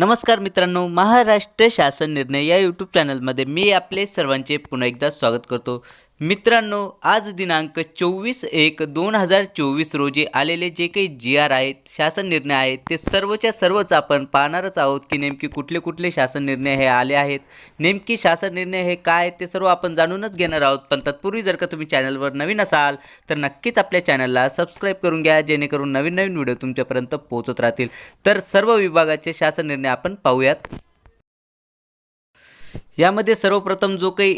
नमस्कार मित्रांनो महाराष्ट्र शासन निर्णय या यूट्यूब चॅनलमध्ये मी आपले सर्वांचे पुन्हा एकदा स्वागत करतो. मित्रांनो आज दिनांक चोवीस एक दोन हजार चोवीस रोजी आलेले जे काही जी आर आहेत शासन निर्णय आहेत ते सर्वच्या सर्वच आपण पाहणारच आहोत की नेमकी कुठले कुठले शासन निर्णय हे आले आहेत नेमकी शासन निर्णय हे काय ते सर्व आपण जाणूनच घेणार आहोत. पण तत्पूर्वी जर का तुम्ही चॅनलवर नवीन असाल तर नक्कीच आपल्या चॅनलला सबस्क्राईब करून घ्या जेणेकरून नवीन नवीन व्हिडिओ तुमच्यापर्यंत पोहोचत राहतील. तर सर्व विभागाचे शासन निर्णय आपण पाहूयात. यामध्ये सर्वप्रथम जो काही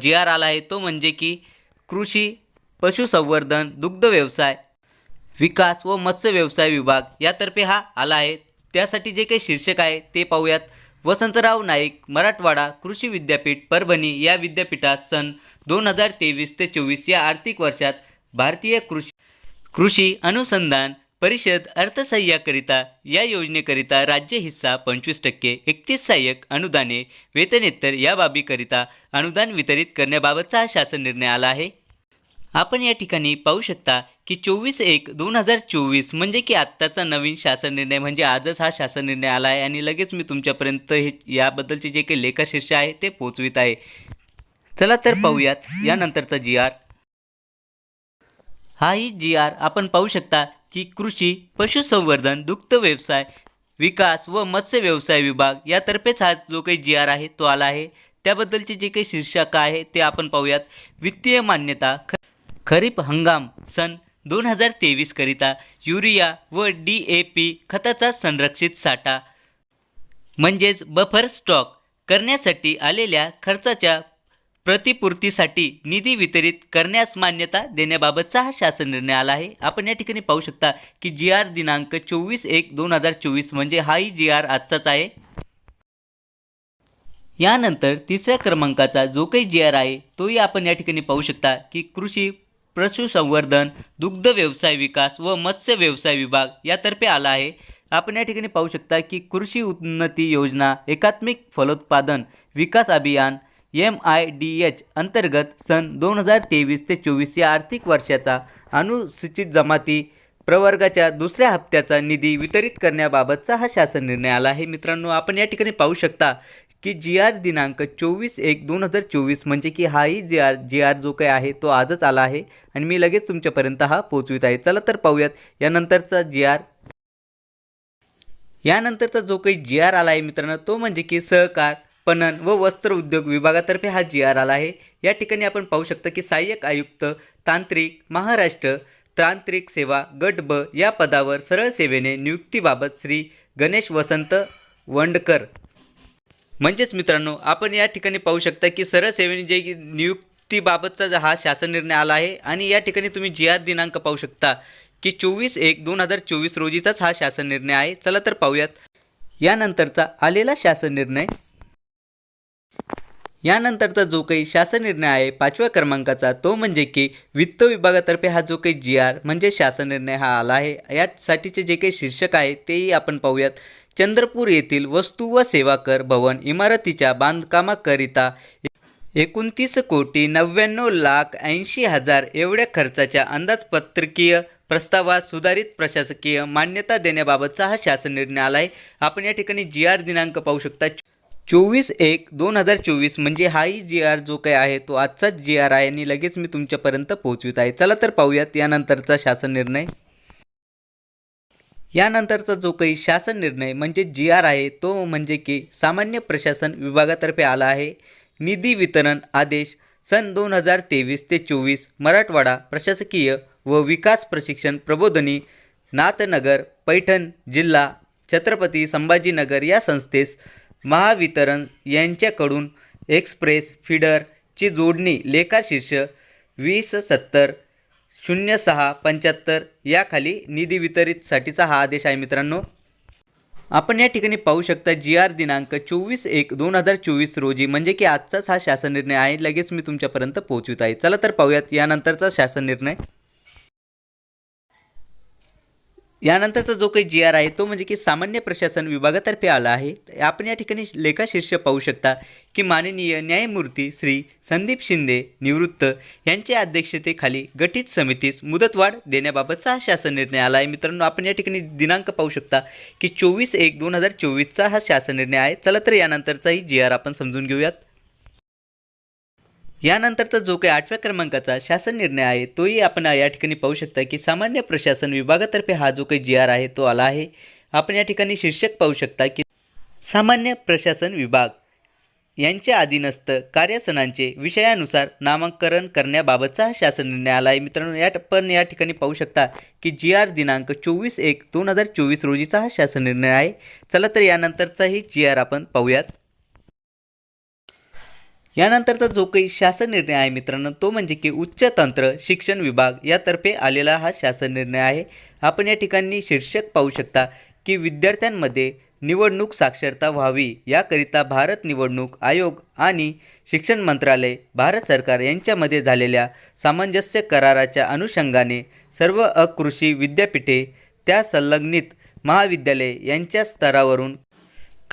जी आर आला आहे तो म्हणजे की कृषी पशुसंवर्धन दुग्ध व्यवसाय विकास व मत्स्य व्यवसाय विभाग यातर्फे हा आला आहे. त्यासाठी जे काही शीर्षक आहे ते पाहूयात. वसंतराव नाईक मराठवाडा कृषी विद्यापीठ परभणी या विद्यापीठात सन दोन हजार तेवीस ते चोवीस या आर्थिक वर्षात भारतीय कृषी कृषी अनुसंधान परिषद अर्थसहाय्याकरिता या योजनेकरिता राज्य हिस्सा पंचवीस टक्के एकतीस सहाय्यक अनुदाने वेतनेतर या बाबीकरिता अनुदान वितरित करण्याबाबतचा हा शासन निर्णय आला आहे. आपण या ठिकाणी पाहू शकता की चोवीस एक दोन हजार चोवीस म्हणजे की आत्ताचा नवीन शासन निर्णय म्हणजे आजच हा शासन निर्णय आला आहे आणि लगेच मी तुमच्यापर्यंत हे याबद्दलचे जे काही लेखाशीर्ष आहे ते पोचवित आहे. चला तर पाहूयात यानंतरचा जी आर. हाही जी आर आपण पाहू शकता की कृषी पशुसंवर्धन दुग्ध व्यवसाय विकास व मत्स्य व्यवसाय विभाग यातर्फेच हा जो काही जी आर आहे तो आला आहे. त्याबद्दलचे जे काही शीर्षक आहे ते आपण पाहूयात. वित्तीय मान्यता ख खरीप हंगाम सन दोन हजार तेवीसकरिता युरिया व डी ए पी खताचा संरक्षित साठा. म्हणजेच बफर स्टॉक करण्यासाठी आलेल्या खर्चाच्या प्रतिपूर्तीसाठी निधी वितरित करण्यास मान्यता देण्याबाबतचा हा शासन निर्णय आला आहे. आपण या ठिकाणी पाहू शकता की जी आर दिनांक चोवीस एक दोन हजार चोवीस म्हणजे हाही जी आर आजचाच आहे. यानंतर तिसऱ्या क्रमांकाचा जो काही जी आर आहे तोही आपण या ठिकाणी पाहू शकता की कृषी पशुसंवर्धन दुग्ध व्यवसाय विकास व मत्स्य व्यवसाय विभाग यातर्फे आला आहे. आपण या ठिकाणी पाहू शकता की कृषी उन्नती योजना एकात्मिक फलोत्पादन विकास अभियान एम आय डी एच अंतर्गत सन दोन हजार तेवीस ते चोवीस या आर्थिक वर्षाचा अनुसूचित जमाती प्रवर्गाच्या दुसऱ्या हप्त्याचा निधी वितरित करण्याबाबतचा हा शासन निर्णय आला आहे. मित्रांनो आपण या ठिकाणी पाहू शकता की जी आर दिनांक चोवीस एक दोन हजार चोवीस म्हणजे की हाही जी आर जी आर जो काही आहे तो आजच आला आहे आणि मी लगेच तुमच्यापर्यंत हा पोचवित आहे. चला तर पाहूयात यानंतरचा जी आर. यानंतरचा जो काही जी आर आला आहे मित्रांनो तो म्हणजे की सहकार पणन व वस्त्र उद्योग विभागातर्फे हा जी आर आला आहे. या ठिकाणी आपण पाहू शकता की सहाय्यक आयुक्त तांत्रिक महाराष्ट्र तांत्रिक सेवा गट ब या पदावर सरळ सेवेने नियुक्तीबाबत श्री गणेश वसंत वंडकर. म्हणजेच मित्रांनो आपण या ठिकाणी पाहू शकता की सरळ सेवेने जे नियुक्तीबाबतचा हा शासन निर्णय आला आहे आणि या ठिकाणी तुम्ही जी आर दिनांक पाहू शकता की चोवीस एक दोन हजार चोवीस रोजीचाच हा शासन निर्णय आहे. चला तर पाहूयात. यानंतरचा आलेला शासन निर्णय यानंतरचा जो काही शासन निर्णय आहे पाचव्या क्रमांकाचा तो म्हणजे की वित्त विभागातर्फे हा जो काही जी आर म्हणजे शासन निर्णय हा आला आहे. यासाठीचे जे काही शीर्षक आहे तेही आपण पाहूयात. चंद्रपूर येथील वस्तू व सेवा कर भवन इमारतीच्या बांधकामाकरिता एकोणतीस कोटी नव्याण्णव लाख ऐंशी हजार एवढ्या खर्चाच्या अंदाजपत्रकीय प्रस्तावास सुधारित प्रशासकीय मान्यता देण्याबाबतचा हा शासन निर्णय आला आहे. आपण या ठिकाणी जी आर दिनांक पाहू शकता. चोवीस एक दोन हजार चोवीस म्हणजे हाही जी आर जो काही आहे तो आजचाच जी आर आहे आणि लगेच मी तुमच्यापर्यंत पोहोचवित आहे. चला तर पाहूयात यानंतरचा शासन निर्णय. यानंतरचा जो काही शासन निर्णय म्हणजे जी आर आहे तो म्हणजे की सामान्य प्रशासन विभागातर्फे आला आहे. निधी वितरण आदेश सन दोन हजार तेवीस ते चोवीस मराठवाडा प्रशासकीय व विकास प्रशिक्षण प्रबोधनी नाथनगर पैठण जिल्हा छत्रपती संभाजीनगर या संस्थेस महावितरण यांच्याकडून एक्सप्रेस फिडरची जोडणी लेखाशीर्ष वीस सत्तर शून्य सहा पंच्याहत्तर याखाली निधी वितरितसाठीचा हा आदेश आहे मित्रांनो. आपण या ठिकाणी पाहू शकता जी आर दिनांक चोवीस एक दोन हजार चोवीस रोजी म्हणजे की आजचाच हा शासन निर्णय आहे लगेच मी तुमच्यापर्यंत पोहोचवित आहे. चला तर पाहूयात यानंतरचा शासन निर्णय. यानंतरचा जो काही जी आर आहे तो म्हणजे की सामान्य प्रशासन विभागातर्फे आला आहे. आपण या ठिकाणी लेखा शीर्ष पाहू शकता की माननीय न्यायमूर्ती श्री संदीप शिंदे निवृत्त यांच्या अध्यक्षतेखाली गठीत समितीस मुदतवाढ देण्याबाबतचा हा शासन निर्णय आला आहे. मित्रांनो आपण या ठिकाणी दिनांक पाहू शकता की चोवीस एक दोन हजार चोवीसचा हा शासन निर्णय आहे. चला तर यानंतरचाही जी आर आपण समजून घेऊयात. यानंतरचा जो काही आठव्या क्रमांकाचा शासन निर्णय आहे तोही आपण या ठिकाणी पाहू शकता की सामान्य प्रशासन विभागातर्फे हा जो काही जी आर आहे तो आला आहे. आपण या ठिकाणी शीर्षक पाहू शकता की सामान्य प्रशासन विभाग यांच्या अधीनस्थ कार्यासनांचे विषयानुसार नामांकन करण्याबाबतचा हा शासन निर्णय आला आहे. मित्रांनो या पण या ठिकाणी पाहू शकता की जी आर दिनांक चोवीस एक दोन हजार चोवीस रोजीचा हा शासन निर्णय आहे. चला तर यानंतरचाही जी आर आपण पाहूयात. यानंतरचा जो काही शासन निर्णय आहे मित्रांनो तो म्हणजे की उच्च तंत्र शिक्षण विभाग यातर्फे आलेला हा शासन निर्णय आहे. आपण या ठिकाणी शीर्षक पाहू शकता की विद्यार्थ्यांमध्ये निवडणूक साक्षरता व्हावी याकरिता भारत निवडणूक आयोग आणि शिक्षण मंत्रालय भारत सरकार यांच्यामध्ये झालेल्या सामंजस्य कराराच्या अनुषंगाने सर्व अकृषी विद्यापीठे त्या संलग्नित महाविद्यालय यांच्या स्तरावरून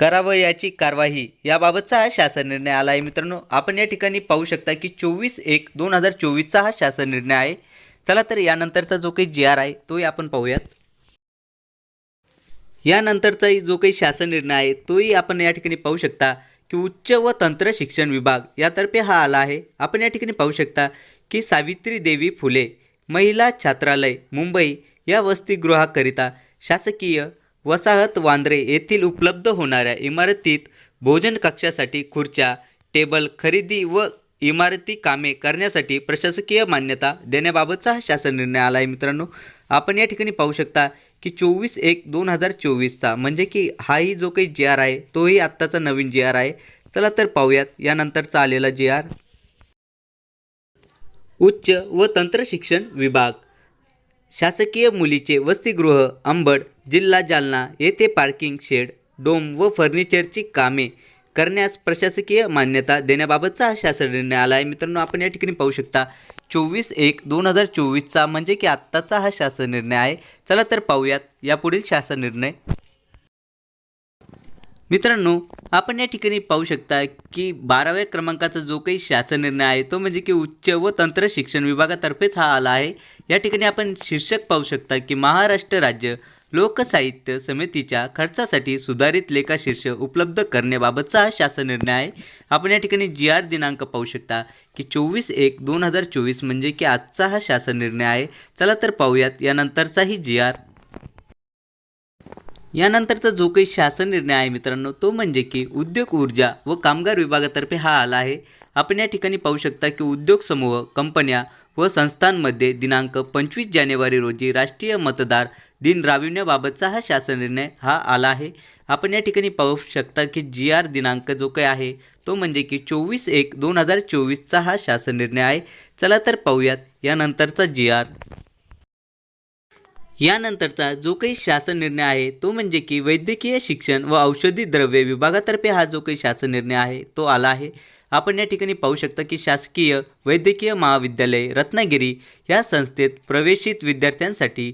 करावं याची कारवाई. याबाबतचा हा शासन निर्णय आला आहे मित्रांनो आपण या ठिकाणी पाहू शकता की चोवीस एक दोन हजार चोवीसचा हा शासन निर्णय आहे. चला तर यानंतरचा जो काही जी आर आहे तोही आपण पाहूयात. यानंतरचाही जो काही शासन निर्णय आहे तोही आपण या ठिकाणी पाहू शकता की उच्च व तंत्र शिक्षण विभाग यातर्फे हा आला आहे. आपण या ठिकाणी पाहू शकता की सावित्री देवी फुले महिला छात्रालय मुंबई या वसतिगृहाकरिता शासकीय वसाहत वांद्रे येथील उपलब्ध होणाऱ्या इमारतीत भोजन कक्षासाठी खुर्च्या टेबल खरेदी व इमारती कामे करण्यासाठी प्रशासकीय मान्यता देण्याबाबतचा हा शासन निर्णय आला आहे मित्रांनो. आपण या ठिकाणी पाहू शकता की चोवीस एक दोन हजार चोवीसचा म्हणजे की हाही जो काही जी आर आहे तोही आत्ताचा नवीन जी आर आहे. चला तर पाहूयात यानंतरचा आलेला जी आर. उच्च व तंत्र शिक्षण विभाग. शासकीय मुलीचे वसतिगृह अंबड जिल्हा जालना येथे पार्किंग शेड डोम व फर्निचरची कामे करण्यास प्रशासकीय मान्यता देण्याबाबतचा हा शासन निर्णय आला आहे मित्रांनो आपण या ठिकाणी पाहू शकता चोवीस एक दोन हजार चोवीसचा म्हणजे की आत्ताचा हा शासन निर्णय आहे. चला तर पाहूयात यापुढील शासन निर्णय. मित्रांनो आपण या ठिकाणी पाहू शकता की बाराव्या क्रमांकाचा जो काही शासन निर्णय आहे तो म्हणजे की उच्च व तंत्र शिक्षण विभागातर्फेच हा आला आहे. या ठिकाणी आपण शीर्षक पाहू शकता की महाराष्ट्र राज्य लोकसाहित्य समितीच्या खर्चासाठी सुधारित लेखाशीर्ष उपलब्ध करण्याबाबतचा हा शासन निर्णय आहे. आपण या ठिकाणी जी आर दिनांक पाहू शकता की चोवीस एक दोन हजार चोवीस म्हणजे की आजचा हा शासन निर्णय आहे. चला तर पाहूयात यानंतरचाही जी आर यानंतरचा जो काही शासन निर्णय आहे मित्रांनो तो म्हणजे की उद्योग ऊर्जा व कामगार विभागातर्फे हा आला आहे. आपण या ठिकाणी पाहू शकता की उद्योग समूह कंपन्या व संस्थांमध्ये दिनांक पंचवीस जानेवारी रोजी राष्ट्रीय मतदार दिन राबविण्याबाबतचा हा शासन निर्णय हा आला आहे. आपण या ठिकाणी पाहू शकता की जी आर दिनांक जो काही आहे तो म्हणजे की चोवीस एक दोन हजार चोवीसचा हा शासन निर्णय आहे. चला तर पाहूयात यानंतरचा जी आर. यानंतरचा जो काही शासन निर्णय आहे तो म्हणजे की वैद्यकीय शिक्षण व औषधी द्रव्ये विभागातर्फे हा जो काही शासन निर्णय आहे तो आला आहे. आपण या ठिकाणी पाहू शकता की शासकीय वैद्यकीय महाविद्यालय रत्नागिरी या संस्थेत प्रवेशित विद्यार्थ्यांसाठी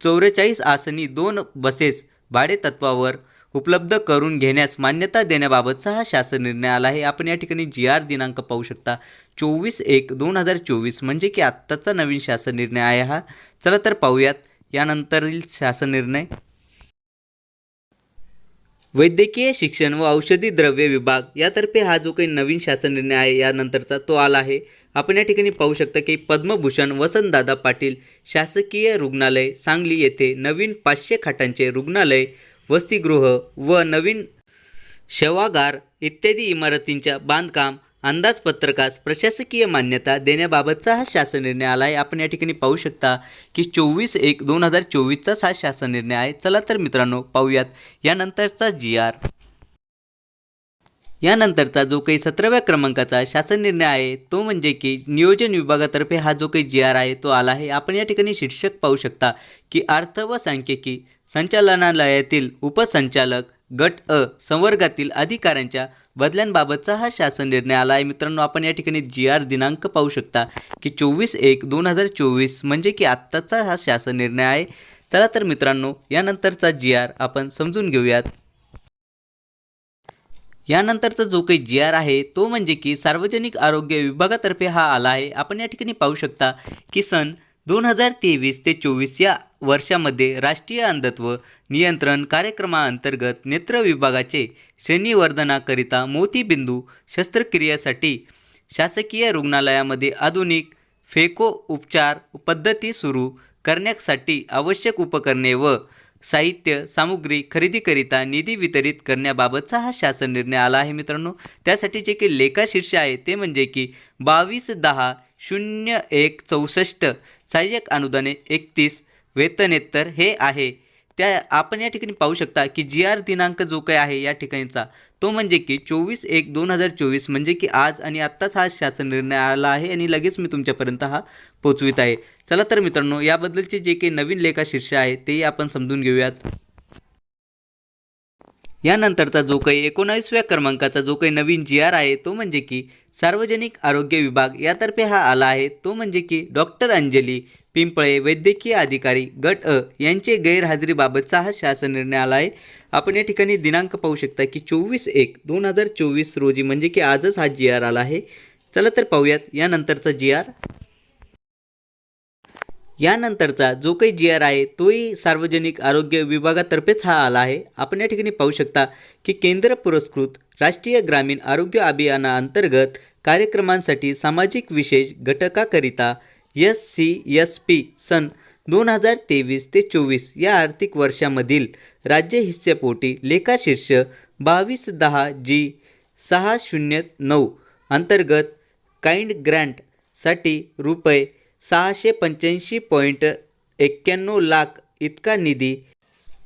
चौवेचाळीस आसनी दोन बसेस भाडेतत्वावर उपलब्ध करून घेण्यास मान्यता देण्याबाबतचा हा शासन निर्णय आला आहे. आपण या ठिकाणी जी आर दिनांक पाहू शकता. चोवीस एक दोन हजार चोवीस म्हणजे की आत्ताचा नवीन शासन निर्णय आहे हा. चला तर पाहूयात. यानंतरील शासन निर्णय? वैद्यकीय शिक्षण व औषधी द्रव्य विभाग यातर्फे हा जो काही नवीन शासन निर्णय आहे यानंतरचा तो आला आहे. आपण या ठिकाणी पाहू शकता की पद्मभूषण वसंतदादा पाटील शासकीय रुग्णालय सांगली येथे नवीन पाचशे खाटांचे रुग्णालय वसतिगृह व नवीन शवागार इत्यादी इमारतींच्या बांधकाम अंदाजपत्रकास प्रशासकीय मान्यता देण्याबाबतचा हा शासन निर्णय आला आहे आपण या ठिकाणी पाहू शकता की चोवीस एक दोन हजार चोवीसचाच हा शासन निर्णय आहे. चला तर मित्रांनो पाहूयात यानंतरचा जी आर. यानंतरचा जो काही सतराव्या क्रमांकाचा शासन निर्णय आहे तो म्हणजे की नियोजन विभागातर्फे हा जो काही जी आर आहे तो आला आहे. आपण या ठिकाणी शीर्षक पाहू शकता की अर्थ व सांख्यिकी संचालनालयातील उपसंचालक गट अ संवर्गातील अधिकाऱ्यांच्या बदल्यांबाबतचा हा शासन निर्णय आला आहे. मित्रांनो आपण या ठिकाणी जी आर दिनांक पाहू शकता की चोवीस एक दोन हजार चोवीस म्हणजे की आत्ताचा हा शासन निर्णय आहे. चला तर मित्रांनो यानंतरचा जी आर आपण समजून घेऊयात. यानंतरचा जो काही जी आर आहे तो म्हणजे की सार्वजनिक आरोग्य विभागातर्फे हा आला आहे. आपण या ठिकाणी पाहू शकता की सन दोन हजार तेवीस ते चोवीस या वर्षामध्ये राष्ट्रीय अंधत्व नियंत्रण कार्यक्रमाअंतर्गत नेत्र विभागाचे श्रेणीवर्धनाकरिता मोतीबिंदू शस्त्रक्रियेसाठी शासकीय रुग्णालयामध्ये आधुनिक फेको उपचार पद्धती सुरू करण्यासाठी आवश्यक उपकरणे व साहित्य सामुग्री खरेदीकरिता निधी वितरित करण्याबाबतचा हा शासन निर्णय आला आहे मित्रांनो. त्यासाठी जे काही लेखाशीर्ष आहे ते म्हणजे की बावीस दहा शून्य एक चौसष्ट सहाय्यक अनुदाने एकतीस वेतनेत्तर हे आहे. त्या आपण या ठिकाणी पाहू शकता की जी आर दिनांक जो काही आहे या ठिकाणीचा तो म्हणजे की चोवीस एक दोन हजार चोवीस म्हणजे की आज आणि आत्ताच हा शासन निर्णय आला आहे आणि लगेच मी तुमच्यापर्यंत हा पोचवित आहे. चला तर मित्रांनो याबद्दलचे जे काही नवीन लेखा शीर्ष आहे तेही आपण समजून घेऊयात. यानंतरचा जो काही एकोणावीसव्या क्रमांकाचा जो काही नवीन जी आर आहे तो म्हणजे की सार्वजनिक आरोग्य विभाग यातर्फे हा आला आहे. तो म्हणजे की डॉक्टर अंजली पिंपळे वैद्यकीय अधिकारी गट अ यांचे गैरहजेरीबाबतचा हा शासन निर्णय आला आहे. आपण या ठिकाणी दिनांक पाहू शकता की चोवीस एक दोन हजार चोवीस रोजी म्हणजे की आजच हा जी आर आला आहे. चला तर पाहूयात यानंतरचा जी आर यानंतरचा जो काही जी आर आहे तोही सार्वजनिक आरोग्य विभागातर्फेच हा आला आहे. आपण या ठिकाणी पाहू शकता की केंद्र पुरस्कृत राष्ट्रीय ग्रामीण आरोग्य अभियानाअंतर्गत कार्यक्रमांसाठी सामाजिक विशेष घटकाकरिता एस सी एस पी सन दोन हजार तेवीस ते चोवीस या आर्थिक वर्षामधील राज्य हिस्सेपोटी लेखाशीर्ष बावीस दहा जी सहा शून्य नऊ अंतर्गत काइंड ग्रँटसाठी रुपये सहाशे पंच्याऐंशी पॉईंट एक्क्याण्णव लाख इतका निधी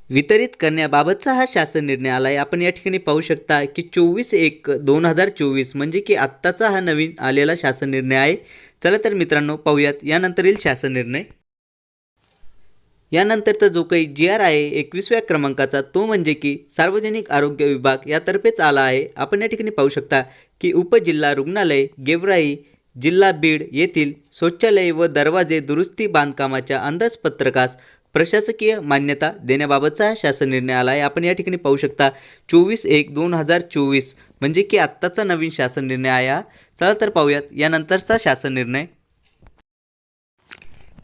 वितरित करण्याबाबतचा हा शासन निर्णय आला आहे आपण या ठिकाणी पाहू शकता की चोवीस एक दोन हजार चोवीस म्हणजे की आत्ताचा हा नवीन आलेला शासन निर्णय आहे. चला तर मित्रांनो पाहूयात. यानंतरील शासन निर्णय यानंतरचा जो काही जी आर आहे एकवीसव्या क्रमांकाचा तो म्हणजे की सार्वजनिक आरोग्य विभाग यातर्फेच आला आहे. आपण या ठिकाणी पाहू शकता की उपजिल्हा रुग्णालय गेवराई जिल्हा बीड येथील शौचालय व दरवाजे दुरुस्ती बांधकामाच्या अंदाजपत्रकास प्रशासकीय मान्यता देण्याबाबतचा शासन निर्णय आला आहे आपण या ठिकाणी पाहू शकता चोवीस एक दोन हजार चोवीस म्हणजे की आत्ताचा नवीन शासन निर्णय आहे हा चला तर पाहूयात यानंतरचा शासन निर्णय.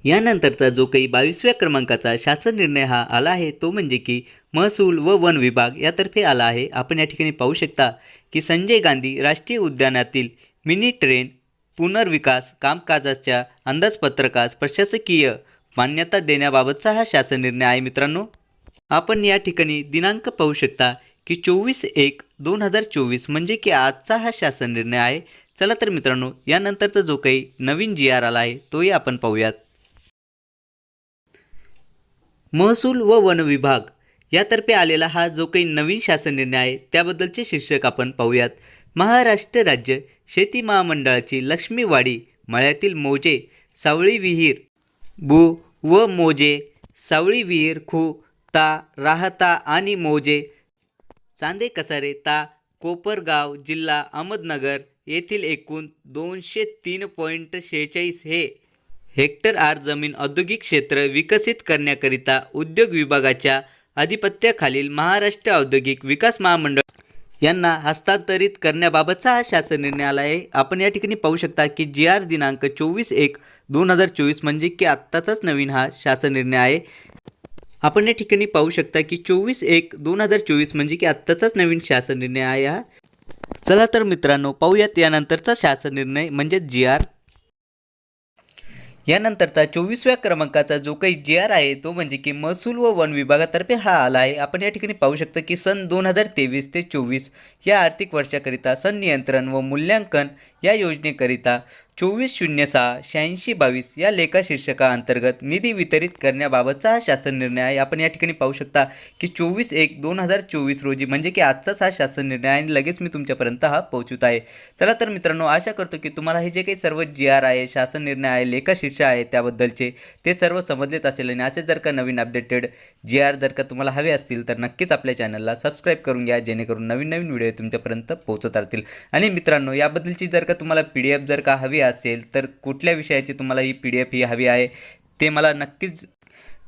यानंतरचा जो काही बावीसव्या क्रमांकाचा शासन निर्णय हा आला आहे तो म्हणजे की महसूल व वन विभाग यातर्फे आला आहे. आपण या ठिकाणी पाहू शकता की संजय गांधी राष्ट्रीय उद्यानातील मिनी ट्रेन पुनर्विकास कामकाजाच्या अंदाजपत्रकास प्रशासकीय मान्यता देण्याबाबतचा हा शासन निर्णय आहे मित्रांनो. आपण या ठिकाणी दिनांक पाहू शकता की चोवीस एक दोन हजार चोवीस म्हणजे की आजचा हा शासन निर्णय आहे. चला तर मित्रांनो यानंतरचा जो काही नवीन जी आर आला आहे तोही आपण पाहूयात. महसूल व वन विभाग. यातर्फे आलेला हा जो काही नवीन शासन निर्णय आहे त्याबद्दलचे शीर्षक आपण पाहूयात. महाराष्ट्र राज्य शेती महामंडळाची लक्ष्मीवाडी मळ्यातील मोजे सावळी विहीर. बु व मोजे सावळी विहीर खू ता राहता आणि मोजे. चांदे कसारे ता कोपरगाव जिल्हा अहमदनगर येथील एकूण दोनशे तीन पॉईंट शेहेचाळीस हे हेक्टर आर जमीन औद्योगिक क्षेत्र विकसित करण्याकरिता उद्योग विभागाच्या अधिपत्याखालील महाराष्ट्र औद्योगिक विकास महामंडळ यांना हस्तांतरित करण्याबाबतचा हा शासन निर्णय आला आहे. आपण या ठिकाणी पाहू शकता की जी आर दिनांक चोवीस एक दोन हजार चोवीस म्हणजे की आत्ताचाच नवीन हा शासन निर्णय आहे. आपण या ठिकाणी पाहू शकता की चोवीस एक दोन हजार चोवीस म्हणजे की आत्ताचाच नवीन शासन निर्णय आहे हा. चला तर मित्रांनो पाहूयात यानंतरचा शासन निर्णय म्हणजेच जी आर यानंतरचा चोवीसव्या क्रमांकाचा जो काही जी आर आहे तो म्हणजे की महसूल व वन विभागातर्फे हा आला आहे. आपण या ठिकाणी पाहू शकतो की सन दोन हजार तेवीस ते चोवीस या आर्थिक वर्षाकरिता संनियंत्रण व मूल्यांकन या योजनेकरिता चोवीस शून्य सहा शहाऐंशी बावीस या लेखा शीर्षकाअंतर्गत निधी वितरित करण्याबाबतचा हा शासन निर्णय आहे. आपण या ठिकाणी पाहू शकता की चोवीस एक दोन हजार चोवीस रोजी म्हणजे की आजचाच हा शासन निर्णय आहे आणि लगेच मी तुमच्यापर्यंत हा पोहोचवत आहे. चला तर मित्रांनो आशा करतो की तुम्हाला हे जे काही सर्व जी आर आहे शासन निर्णय आहे लेखा शीर्ष आहे त्याबद्दलचे ते सर्व समजलेच असेल. आणि असे जर का नवीन अपडेटेड जी आर जर का तुम्हाला हवे असतील तर नक्कीच आपल्या चॅनलला सबस्क्राईब करून घ्या जेणेकरून नवीन नवीन व्हिडिओ तुमच्यापर्यंत पोहोचत राहतील. आणि मित्रांनो याबद्दलची जर का तुम्हाला पी डी एफ जर का हवी असेल तर कुठल्या विषयाची तुम्हाला ही पी डी एफ ही हवी आहे ते मला नक्कीच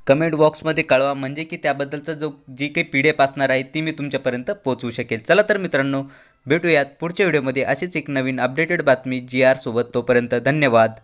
कमेंट बॉक्समध्ये कळवा. म्हणजे की त्याबद्दलचा जो जी काही पी डी एफ असणार आहे ती मी तुमच्यापर्यंत पोहोचवू शकेल. चला तर मित्रांनो भेटूयात पुढच्या व्हिडिओमध्ये अशीच एक नवीन अपडेटेड बातमी जी आर सोबत तोपर्यंत धन्यवाद.